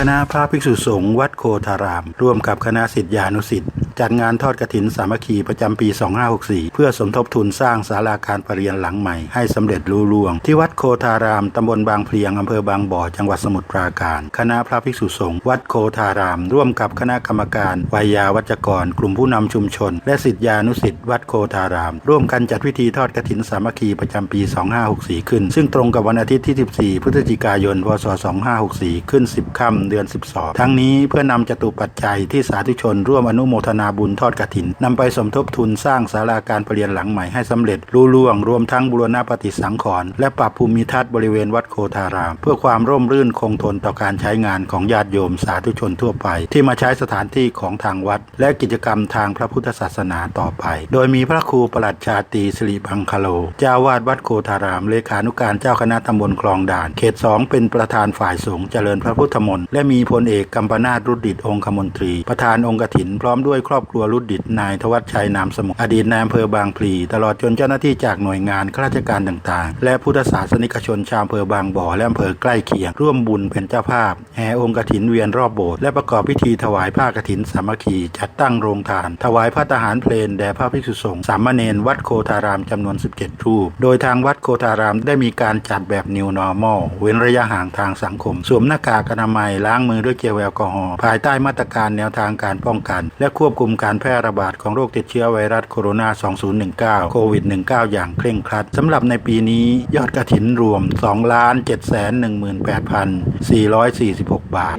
คณะพระภิกษุสงฆ์วัดโคธาราม ร่วมกับคณะสิทธิานุสิทธิ์จัดงานทอดกฐินสามัคคีประจำปี 2564 เพื่อสมทบทุนสร้างศาลาการประเรียนหลังใหม่ให้สำเร็จลุล่วง ที่วัดโคธารามตำบลบางเพลียงอำเภอบางบ่อจังหวัดสมุทรปราการ คณะพระภิกษุสงฆ์วัดโคธาราม ร่วมกับคณะกรรมการวายาวัจกร กลุ่มผู้นำชุมชน และสิทธิานุสิทธิ์วัดโคธาราม ร่วมกันจัดพิธีทอดกฐินสามัคคีประจำปี 2564 ขึ้น ซึ่งตรงกับวันอาทิตย์ที่ 14 พฤศจิกายน พศ 2564 ขึ้น 10 ค่ำเดือน 12 ทั้งนี้เพื่อนำจตุปัจจัยที่สาธุชนร่วมอนุโมทนาบุญทอดกฐินนำไปสมทบทุนสร้างศาลาการประเรียนหลังใหม่ให้สำเร็จรุ่ล่วง รวมทั้งบูรณปฏิสังขรณ์และปรับภูมิทัศน์บริเวณวัดโคธาราม เพื่อความร่มรื่นคงทนต่อการใช้งานของญาติโยมสาธุชนทั่วไป ที่มาใช้สถานที่ของทางวัด และกิจกรรมทางพระพุทธศาสนาต่อไป โดยมีพระครูประหลัดชาตรีสิริบังคโล เจ้าวาดวัดโคธาราม เลขานุการเจ้าคณะตำบลคลองด่าน เขตสองเป็นประธานฝ่ายสงฆ์เจริญพระพุทธมนต์และมีพลเอกกัมปนาตรุดดิตองคมนตรี ประธานองค์กถิน พร้อมด้วยครอบครัวรุดดิตนายทวัชชัยนามสมุทรอดีตนายอำเภอบางพลี ตลอดจนเจ้าหน้าที่จากหน่วยงานข้าราชการต่างๆ และพุทธศาสนิกชนชาวอำเภอบางบ่อและอำเภอใกล้เคียง ร่วมบุญเป็นเจ้าภาพแห่องค์กถินเวียนรอบโบสถ์และประกอบพิธีถวายผ้ากถินสามัคคีจัดตั้งโรงทาน ถวายพระทหารเพลนแด่พระภิกษุสงฆ์สามเณรวัดโคธารามจำนวน 17 รูป โดยทางวัดโคธารามได้มีการจัดแบบ New Normal เว้นระยะห่างทางสังคม สวมหน้ากากอนามัยล้างมือด้วยเจลแอลกอฮอล์ภายใต้มาตรการแนวทางการป้องกัน และควบคุมการแพร่ระบาดของโรคติดเชื้อไวรัสโคโรนา 2019 โควิด -19 อย่างเคร่งครัดสำหรับในปีนี้ยอดกระถินรวม 2,718,446 บาท